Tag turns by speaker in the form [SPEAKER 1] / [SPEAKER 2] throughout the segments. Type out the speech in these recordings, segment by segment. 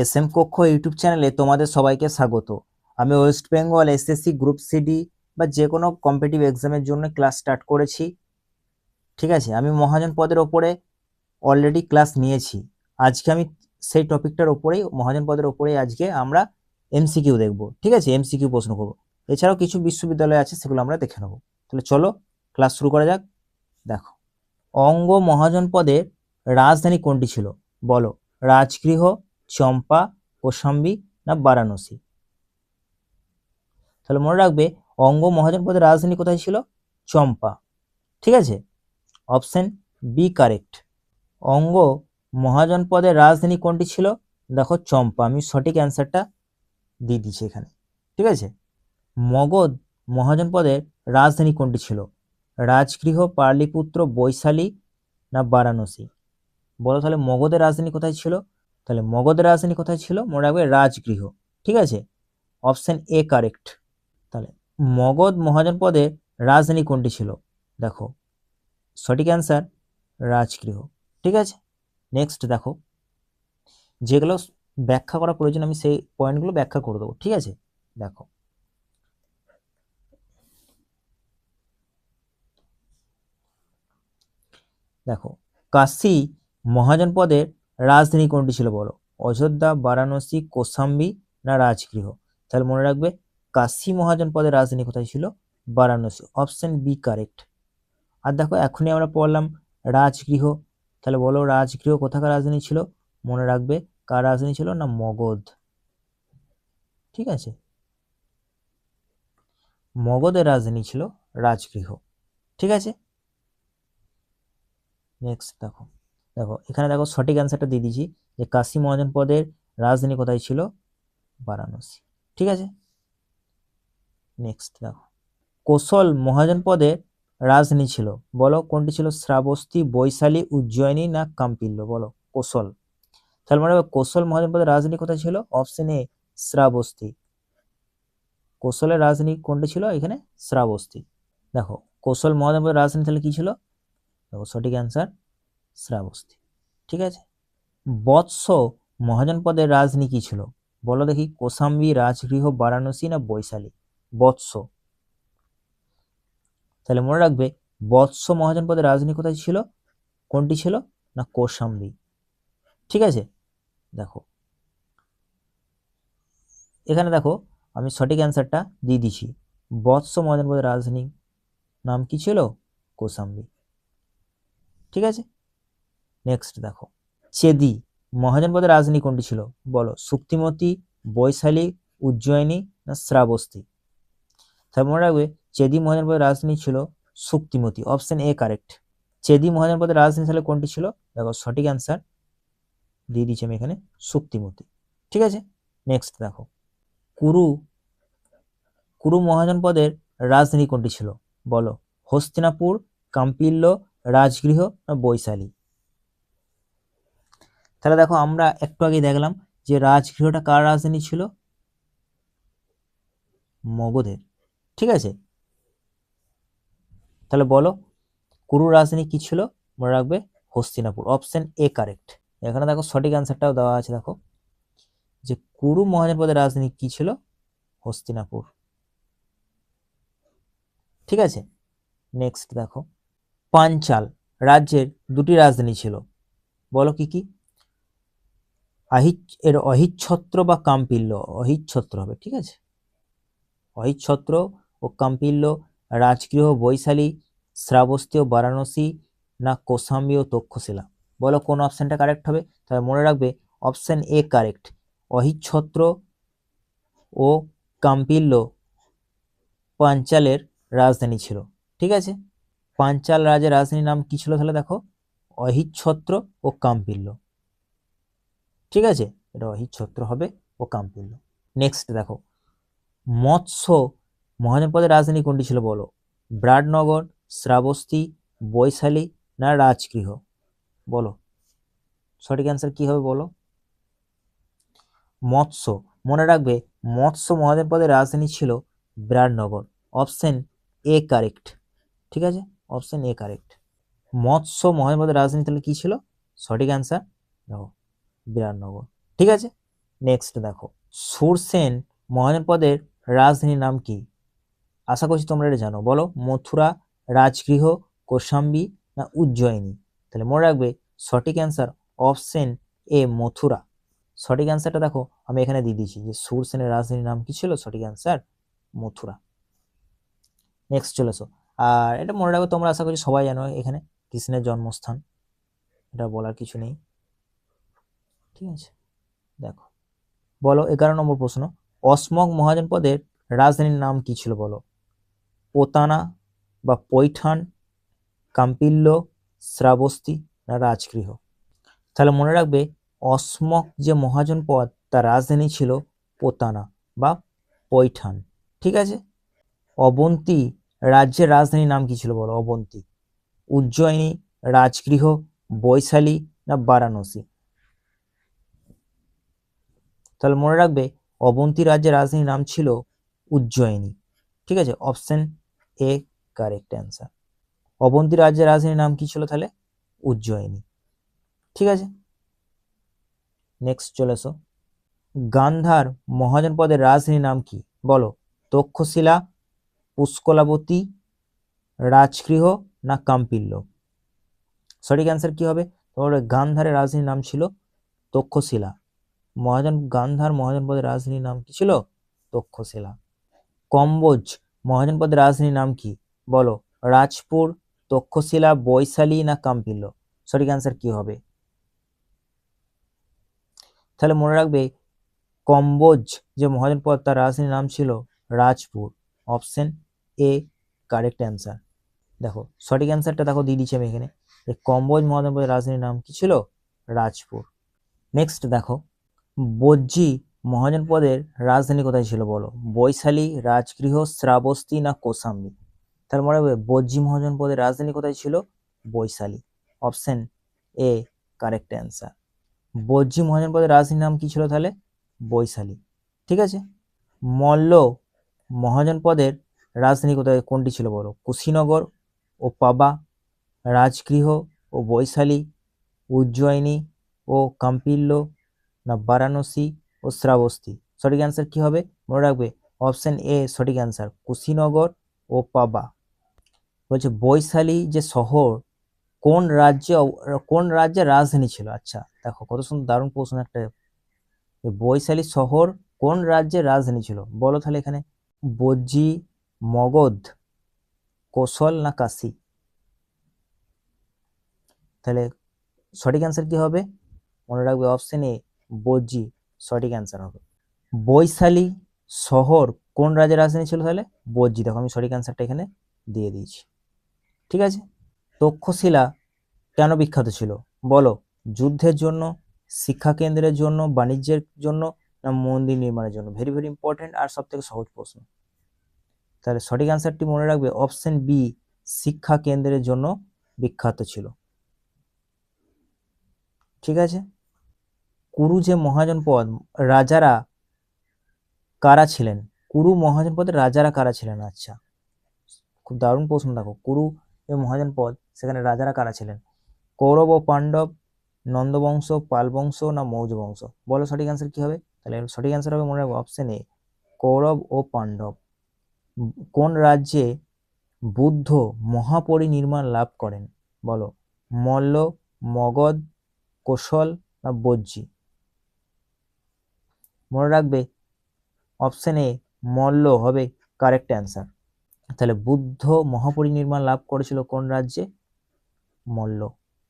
[SPEAKER 1] S M কক্ষ YouTube চ্যানেলে তোমাদের সবাইকে স্বাগত। আমি West Bengal SSC group C D যে কোনো কম্পিটিভ এক্সামের জন্য ক্লাস স্টার্ট করেছি। ঠিক আছে, আমি মহাজন পদের ওপরে অলরেডি ক্লাস নিয়েছি। আজকে আমি সেই টপিকটার ওপরেই, মহাজন পদের ওপরেই আজকে আমরা এমসিকিউ দেখব। ঠিক আছে, এমসিকিউ প্রশ্ন করব। এছাড়াও কিছু বিশ্ববিদ্যালয় আছে, সেগুলো আমরা দেখে নেব। তাহলে চলো, ক্লাস শুরু করা যাক। দেখো, অঙ্গ মহাজন পদের রাজধানী কোনটি ছিল? বলো, রাজগৃহ চম্পা, কোশাম্বী না বারাণসী? তাহলে মনে রাখবে, অঙ্গ মহাজনপদের রাজধানী কোথায় ছিল? চম্পা। ঠিক আছে? Option B correct. অঙ্গ মহাজনপদের রাজধানী কোনটি ছিল? দেখো চম্পা, আমি সঠিক অ্যান্সারটা দিয়ে দিচ্ছি এখানে। ঠিক আছে? মগধ মহাজনপদের রাজধানী কোনটি ছিল? রাজগৃহ, পার্লিপুত্র, বৈশালী না বারাণসী? বলো তাহলে মগধের রাজধানী কোথায় ছিল? তাহলে মগধের রাজধানী কোথায় ছিল? মনে রাখবে রাজগৃহ। ঠিক আছে? অপশন এ কারেক্ট তাহলে মগধ মহাজন পদের রাজধানী কোনটি ছিল? দেখো, সঠিক অ্যান্সার রাজগৃহ। ঠিক আছে? নেক্সট দেখো, যেগুলো ব্যাখ্যা করা প্রয়োজন আমি সেই পয়েন্টগুলো ব্যাখ্যা করে দেবো। ঠিক আছে? দেখো দেখো, কাশী মহাজন পদের রাজধানী কোনটি ছিল বলো? অযোধ্যা, বারাণসী, কোসাম্বী না রাজগৃহ? তাহলে মনে রাখবে কাশী মহাজন পদের রাজধানী কোথায় ছিল? বারাণসী। Option B correct. আর দেখো এখনই আমরা পড়লাম রাজগৃহ। তাহলে বলো রাজগৃহ কোথাকার রাজধানী ছিল? মনে রাখবে কার রাজধানী ছিল না মগধ। ঠিক আছে? মগধের রাজধানী ছিল রাজগৃহ। ঠিক আছে? নেক্সট দেখো। দেখো, এখানে দেখো সঠিক অ্যান্সারটা দিয়ে দিয়েছি যে কাশী মহাজন পদের রাজধানী কোথায় ছিল? বারাণসী। ঠিক আছে? নেক্সট দেখো। কোশল মহাজন পদের রাজধানী ছিল। বলো কোনটি ছিল শ্রাবস্তী, বৈশালী, উজ্জয়িনী না কাম্পিল্য? বলো, কোশল। তাহলে মনে হবে কোশল মহাজন পদের রাজধানী কোথায় ছিল? Option A Shravasti. কোশলের রাজধানী কোনটি ছিল? এখানে শ্রাবস্তী। দেখো, কোশল মহাজন পদের রাজধানী তাহলে কি ছিল? দেখো সঠিক অ্যান্সার শ্রাবস্তী। ঠিক আছে? বৎস মহাজন পদের রাজধানী কি ছিল। বলো দেখি কোসাম্বী, রাজগৃহ, বারাণসী না বৈশালী? বৎস। তাহলে মনে রাখবে বৎস মহাজন পদের রাজধানী কোথায় ছিল? কোনটি ছিল? না কোসাম্বী। ঠিক আছে? দেখো। এখানে দেখো আমি সঠিক অ্যান্সারটা দিয়ে দিছি। বৎস মহাজন পদের রাজধানী নাম কি ছিল? কোসাম্বী। ঠিক আছে? নেক্সট দেখো। চেদি মহাজন পদের রাজধানী কোনটি ছিল? বলো শুক্তিমতী বৈশালী, উজ্জয়িনী না শ্রাবস্তী? তাহলে মনে রাখবে চেদি মহাজন পদের রাজধানী ছিল Shuktimati option A correct Chedi মহাজন পদের রাজধানী তাহলে কোনটি ছিল? দেখো, সঠিক অ্যান্সার দিয়ে দিচ্ছি আমি এখানে শুক্তিমতী ঠিক আছে? নেক্সট দেখো। কুরু কুরু মহাজন পদের রাজধানী কোনটি ছিল? বলো, হস্তিনাপুর, কাম্পিল্য, রাজগৃহ না বৈশালী? তাহলে দেখো আমরা একটু আগে দেখলাম যে রাজগৃহটা কার রাজধানী ছিল? মগধের। ঠিক আছে? তাহলে বলো কুরুর রাজধানী কি ছিল? মনে রাখবে হস্তিনাপুর। অপশন এ কারেক্ট এখানে দেখো সঠিক অ্যান্সারটাও দেওয়া আছে, দেখো। যে কুরু মহাজন পদের রাজধানী কি ছিল? হস্তিনাপুর। ঠিক আছে? নেক্সট দেখো। পাঞ্চাল রাজ্যের দুটি রাজধানী ছিল। বলো কি কি? আহিচ এর অহিচ্ছত্র বা কাম্পিল্য, অহিচ্ছত্র হবে, ঠিক আছে? অহিচ্ছত্র ও কাম্পিল্য, রাজগৃহ, বৈশালী, শ্রাবস্তী ও বারাণসী, না কোসাম্বী ও তক্ষশিলা। বলো কোন অপশানটা কারেক্ট হবে? তাহলে মনে রাখবে অপশান এ কারেক্ট অহিচ্ছত্র ও কাম্পিল্য পাঞ্চালের রাজধানী ছিল, ঠিক আছে? পাঞ্চাল রাজের রাজধানীর নাম কি ছিল তাহলে দেখো? অহিচ্ছত্র ও কাম্পিল্য। ঠিক আছে? এটা অহিচ্ছত্র হবে, ও কাম্পিল্য নেক্সট দেখো, মৎস্য মহাজনপদের রাজধানী কোনটি ছিল বলো? ব্রাডনগর, শ্রাবস্তী, বৈশালী না রাজগৃহ? বলো। সঠিক অ্যান্সার কি হবে বলো? মৎস্য। মনে রাখবে, মৎস্য মহাজনপদের রাজধানী ছিল বিরাটনগর অপশন এ কারেক্ট ঠিক আছে? অপশন এ কারেক্ট মৎস্য মহাজনপদের রাজধানী তাহলে কি ছিল? সঠিক অ্যান্সার দেখো। বিরাটনগর ঠিক আছে? নেক্সট দেখো, সুরসেন মহাজনপদের রাজধানীর নাম কি? আশা করছি তোমরা এটা জানো। বলো, মথুরা, রাজগৃহ, কোশাম্বী না উজ্জয়িনী? তাহলে মনে রাখবে, সঠিক অ্যান্সার অপশন এ মথুরা। সঠিক অ্যান্সারটা দেখো, আমি এখানে দিয়ে দিয়েছি যে সুরসেনের রাজধানীর নাম কি ছিল? সঠিক অ্যান্সার মথুরা। নেক্সট চলে এসো। আর এটা মনে রাখবে তোমরা, আশা করছি সবাই জানো এখানে কৃষ্ণের জন্মস্থান। এটা বলার কিছু নেই। ঠিক আছে? দেখো। বলো এগারো নম্বর প্রশ্ন। অসমক মহাজনপদের রাজধানীর নাম কি ছিল বলো? পোতানা বা পৈঠান, কাম্পিল্য, শ্রাবস্তি না রাজগৃহ? তাহলে মনে রাখবে অসমক যে মহাজনপদ তার রাজধানী ছিল পোতানা বা পৈঠান। ঠিক আছে? অবন্তী রাজ্যের রাজধানীর নাম কি ছিল বলো? অবন্তী। উজ্জয়িনী, রাজগৃহ, বৈশালী না বারাণসী? তাহলে মনে রাখবে অবন্তী রাজ্যের রাজধানীর নাম ছিল উজ্জয়িনী। ঠিক আছে? Option A correct answer Avanti রাজ্যের রাজধানীর নাম কি ছিল তাহলে? উজ্জয়িনী। ঠিক আছে? নেক্সট চলে এসো। গান্ধার মহাজনপদের রাজধানীর নাম কি? বলো। তক্ষশিলা, পুষ্কলাবতী, রাজগৃহ না কাম্পিল্য? সঠিক অ্যান্সার কি হবে? তোমার গান্ধারের রাজধানীর নাম ছিল তক্ষশিলা। মহাজন গান্ধার মহাজনপদের রাজধানীর নাম কি ছিল? তক্ষশিলা। কম্বোজ মহাজনপদের রাজধানীর নাম কি? বলো। রাজপুর, তক্ষশিলা, বৈশালী না কাম্পিল্য? সঠিক অ্যান্সার কি হবে? তাহলে মনে রাখবে, কম্বোজ যে মহাজনপদ তার রাজধানীর নাম ছিল Rajpur. Option A correct answer দেখো, সঠিক অ্যান্সারটা দেখো দিয়ে দিচ্ছি আমি এখানে। যে কম্বোজ মহাজনপদের রাজধানীর নাম কি ছিল? রাজপুর। নেক্সট দেখো। বজ্জি মহাজনপদের রাজধানী কোথায় ছিল বলো? বৈশালী, রাজগৃহ, শ্রাবস্তি না কোসাম্বী? তার মনে হবে বজ্জি মহাজনপদের রাজধানী কোথায় ছিল? Vaishali. Option A correct answer Vajji মহাজনপদের রাজধানীর নাম কি ছিল তাহলে? বৈশালী। ঠিক আছে? মল্ল মহাজনপদের রাজধানী কোথায়, কোনটি ছিল বলো? কুশীনগর ও পাবা, রাজগৃহ ও বৈশালী, উজ্জয়িনী ও কাম্পিল্য না বারাণসী ও শ্রাবস্তি। সঠিক অ্যান্সার কি হবে? মনে রাখবে অপশন এ সঠিক অ্যান্সার কুশীনগর ও পাবা। বলছে, বৈশালী যে শহর, কোন রাজ্যে কোন রাজ্যের রাজধানী ছিল? আচ্ছা দেখো, কত সুন্দর, দারুণ প্রশ্ন একটা। বৈশালী শহর কোন রাজ্যের রাজধানী ছিল? বলো তাহলে এখানে। বজ্জি, মগধ, কোশল না কাশী? তাহলে সঠিক অ্যান্সার কি হবে? মনে রাখবে অপশন এ বজ্জি সঠিক অ্যান্সার হবে। বৈশালী শহর কোন রাজ্যের রাজধানী ছিল তাহলে? বজ্জি দেখো আমি সঠিক অ্যান্সারটা এখানে দিয়ে দিয়েছি। ঠিক আছে? তক্ষশিলা কেন বিখ্যাত ছিল? বলো, যুদ্ধের জন্য, শিক্ষা কেন্দ্রের জন্য, বাণিজ্যের জন্য, না মন্দির নির্মাণের জন্য? ভেরি ভেরি ইম্পর্টেন্ট আর সব থেকে সহজ প্রশ্ন। তাহলে সঠিক অ্যান্সারটি মনে রাখবে অপশন বি শিক্ষা কেন্দ্রের জন্য বিখ্যাত ছিল। ঠিক আছে? কুরু যে মহাজনপদ, রাজারা কারা ছিলেন? কুরু মহাজনপদের রাজারা কারা ছিলেন? আচ্ছা খুব দারুণ প্রশ্ন, দেখো। কুরু যে মহাজনপদ, সেখানে রাজারা কারা ছিলেন? কৌরব ও পাণ্ডব, নন্দবংশ, পালবংশ না মৌর্য বংশ বলো সঠিক অ্যান্সার কি হবে? তাহলে সঠিক অ্যান্সার হবে মনে রাখব অপশন এ কৌরব ও পাণ্ডব। কোন রাজ্যে বুদ্ধ মহাপরিনির্মাণ লাভ করেন? বলো, মল্ল, মগধ, কোশল না বজ্জি? মনে রাখবে? অপশন এ মল্ল হবে কারেক্ট অ্যান্সার তাহলে বুদ্ধ মহাপরিনির্মাণ লাভ করেছিল কোন রাজ্যে? মল্ল।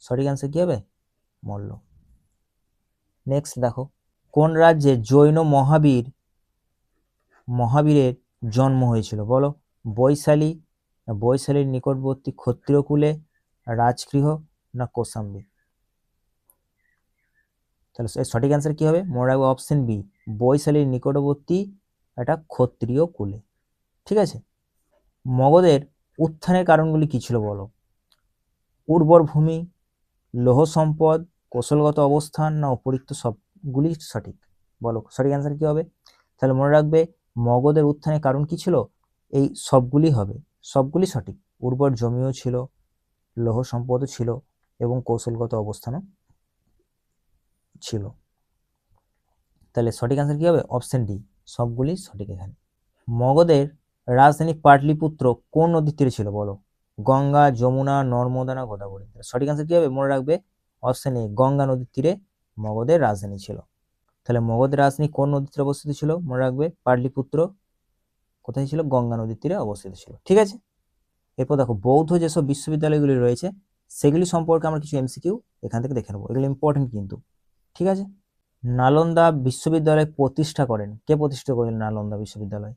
[SPEAKER 1] সঠিক অ্যান্সার কি হবে? মল্ল। নেক্সট দেখো, কোন রাজ্যে জৈন মহাবীর, মহাবীরের জন্ম হয়েছিল? বলো। বৈশালী, বৈশালীর নিকটবর্তী ক্ষত্রিয়কুলে রাজগৃহ না কোসাম্বী তাহলে সঠিক অ্যান্সার কি হবে? মনে রাখবে অপশন বি বৈশালীর নিকটবর্তী একটা ক্ষত্রিয় কুলে। ঠিক আছে? মগধের উত্থানের কারণগুলি কি ছিল বলো? উর্বর ভূমি, লৌহ সম্পদ, কৌশলগত অবস্থান না উপরিক্ত সবগুলি সঠিক? বলো, সঠিক অ্যান্সার কি হবে? তাহলে মনে রাখবে, মগধের উত্থানের কারণ কি ছিল? এই সবগুলি হবে। সবগুলি সঠিক। উর্বর জমিও ছিল, লৌহ সম্পদও ছিল এবং কৌশলগত অবস্থানও ছিল। তাহলে সঠিক অ্যান্সার কি হবে? অপশন ডি সবগুলি সঠিক এখানে। মগধের রাজধানী পাটলিপুত্র কোন নদীর তীরে ছিল বলো? গঙ্গা, যমুনা নর্মদা না গোদাবরী সঠিক অ্যান্সার কি হবে? মনে রাখবে অপশন এ গঙ্গা নদীর তীরে মগধের রাজধানী ছিল। তাহলে মগধের রাজধানী কোন নদীর তীরে অবস্থিত ছিল? মনে রাখবে, পাটলিপুত্র কোথায় ছিল? গঙ্গা নদীর তীরে অবস্থিত ছিল। ঠিক আছে? এরপর দেখো, বৌদ্ধ যেসব বিশ্ববিদ্যালয়গুলি রয়েছে, সেগুলি সম্পর্কে আমরা কিছু এমসিকিউ এখান থেকে দেখে নেব। এগুলো ইম্পর্টেন্ট কিন্তু। ঠিক আছে? নালন্দা বিশ্ববিদ্যালয় প্রতিষ্ঠা করেন। কে প্রতিষ্ঠা করেছিলেন নালন্দা বিশ্ববিদ্যালয়?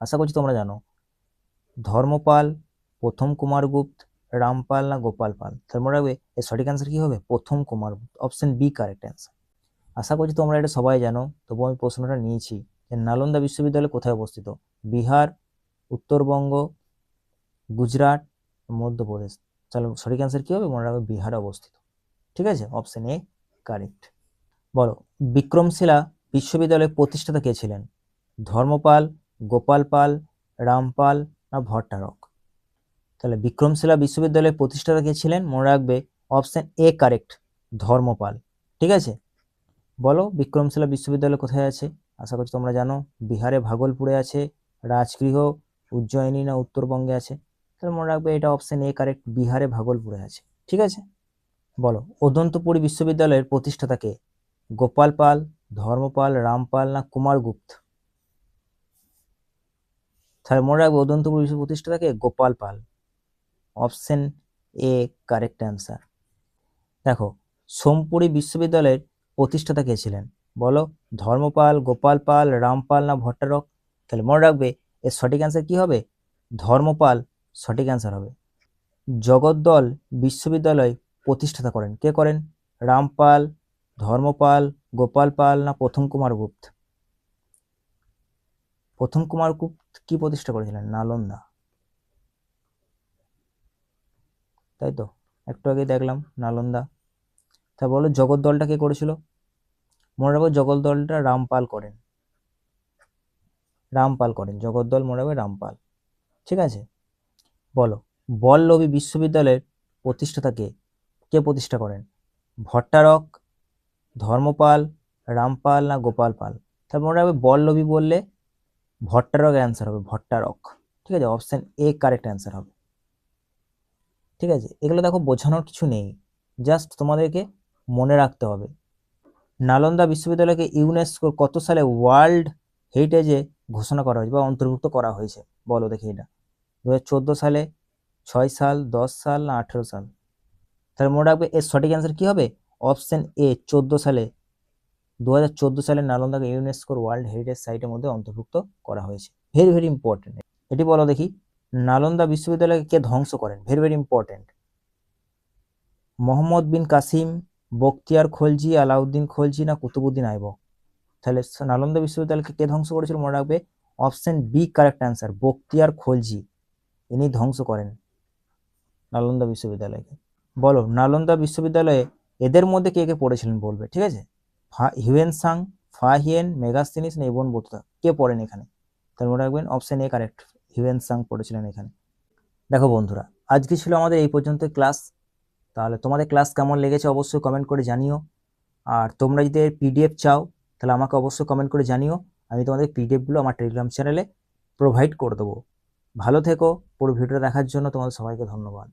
[SPEAKER 1] আশা করছি তোমরা জানো। ধর্মপাল, প্রথম কুমারগুপ্ত রামপাল না গোপাল পাল? তার মনে রাখবে এর সঠিক অ্যান্সার কি হবে? প্রথম Kumaragupta option B correct answer আশা করছি তোমরা এটা সবাই জানো, তবু আমি প্রশ্নটা নিয়েছি যে নালন্দা বিশ্ববিদ্যালয় কোথায় অবস্থিত? বিহার, উত্তরবঙ্গ, গুজরাট, মধ্যপ্রদেশ। চলো সঠিক অ্যান্সার কি হবে? মনে রাখবে বিহারে অবস্থিত। ঠিক আছে? অপশন এ কারেক্ট বলো বিক্রমশিলা বিশ্ববিদ্যালয়ের প্রতিষ্ঠাতা কে ছিলেন? ধর্মপাল, গোপাল পাল রামপাল না ভট্টারক? তাহলে বিক্রমশিলা বিশ্ববিদ্যালয়ের প্রতিষ্ঠাতা কে ছিলেন? মনে রাখবে অপশন এ কারেক্ট ধর্মপাল। ঠিক আছে? বলো বিক্রমশিলা বিশ্ববিদ্যালয় কোথায় আছে? আশা করছি তোমরা জানো, বিহারে ভাগলপুরে আছে, রাজগৃহ, উজ্জয়িনী না উত্তরবঙ্গে আছে? তাহলে মনে রাখবে এটা অপশন এ কারেক্ট বিহারে ভাগলপুরে আছে। ঠিক আছে? বলো, অদন্তপুরী বিশ্ববিদ্যালয়ের প্রতিষ্ঠাতা কে? গোপাল পাল, ধর্মপাল, রামপাল না কুমারগুপ্ত তাহলে মনে রাখবে অদন্তপুর বিশ্ব প্রতিষ্ঠাতাকে Gopal Pal. Option A, correct answer. দেখো, সোমপুরি বিশ্ববিদ্যালয়ের প্রতিষ্ঠাতা কে ছিলেন? বলো, ধর্মপাল, গোপাল পাল, রামপাল না ভট্টারক? তাহলে মনে রাখবে এর সঠিক অ্যান্সার কি হবে? ধর্মপাল সঠিক অ্যান্সার হবে। জগদ্দল বিশ্ববিদ্যালয় প্রতিষ্ঠাতা করেন। কে করেন? রামপাল ধর্মপাল, গোপাল পাল না প্রথম কুমার গুপ্ত? প্রথম কুমার গুপ্ত কি প্রতিষ্ঠা করেছিলেন? নালন্দা। তাই তো? একটু আগে দেখলাম নালন্দা। তা বলো জগদ্দলটা কে করেছিল? মনে রাখব জগদ্দলটা রামপাল করেন। রামপাল করেন। জগদ্দল মনে রাখবে রামপাল। ঠিক আছে? বলো, বল্লভী বিশ্ববিদ্যালয়ের প্রতিষ্ঠাতা কে? কে প্রতিষ্ঠা করেন? ভট্টারক ধর্মপাল, রামপাল না গোপাল পাল তারপর মনে রাখবে বল্লভী বললে ভট্টারক অ্যান্সার হবে, ভট্টারক। ঠিক আছে? অপশান এ কারেক্ট অ্যান্সার হবে। ঠিক আছে? এগুলো দেখো বোঝানোর কিছু নেই। জাস্ট তোমাদেরকে মনে রাখতে হবে। নালন্দা বিশ্ববিদ্যালয়কে ইউনেস্কোর কত সালে ওয়ার্ল্ড হেরিটেজে ঘোষণা করা হয়েছে বা অন্তর্ভুক্ত করা হয়েছে? বলো দেখি এটা। দু হাজার চোদ্দ সালে ছয় সাল, দশ সাল না আঠেরো সাল? তাহলে মনে রাখবে এর সঠিক অ্যান্সার কী হবে? অপশন এ, চোদ্দ সালে দু হাজার চোদ্দ সালে নালন্দাকে ইউনেস্কোর ওয়ার্ল্ড হেরিটেজ সাইটের মধ্যে অন্তর্ভুক্ত করা হয়েছে। ভেরি ভেরি ইম্পর্টেন্ট এটি বলো দেখি, নালন্দা বিশ্ববিদ্যালয়কে কে ধ্বংস করেন? Very very important Mohammad bin Qasim, Bakhtiyar Khalji, Alauddin Khalji না কুতুবুদ্দিন আইবক? তাহলে নালন্দা বিশ্ববিদ্যালয়কে কে ধ্বংস করেছিল মনে রাখবে? Option B correct answer Bakhtiyar Khalji. ইনি ধ্বংস করেন নালন্দা বিশ্ববিদ্যালয়কে। বলো, নালন্দা বিশ্ববিদ্যালয়ে এদের মধ্যে কে কে পড়েছিলেন বলবে, ঠিক আছে? হিউয়েন সাং ফাহিয়েন মেগাস্তিনিস, না ইবন বতুতা, কে পড়েন এখানে? তার মনে রাখবেন option A correct Hiuen Tsang পড়েছিলেন এখানে। দেখো বন্ধুরা, আজকে ছিল আমাদের এই পর্যন্ত ক্লাস তাহলে তোমাদের ক্লাস কেমন লেগেছে অবশ্যই কমেন্ট করে জানিও। আর তোমরা যদি পিডিএফ চাও, তাহলে আমাকে অবশ্যই কমেন্ট করে জানিও। আমি তোমাদের পিডিএফগুলো আমার টেলিগ্রাম চ্যানেলে প্রোভাইড করে দেবো। ভালো থেকো, পুরো ভিডিওটা দেখার জন্য তোমাদের সবাইকে ধন্যবাদ।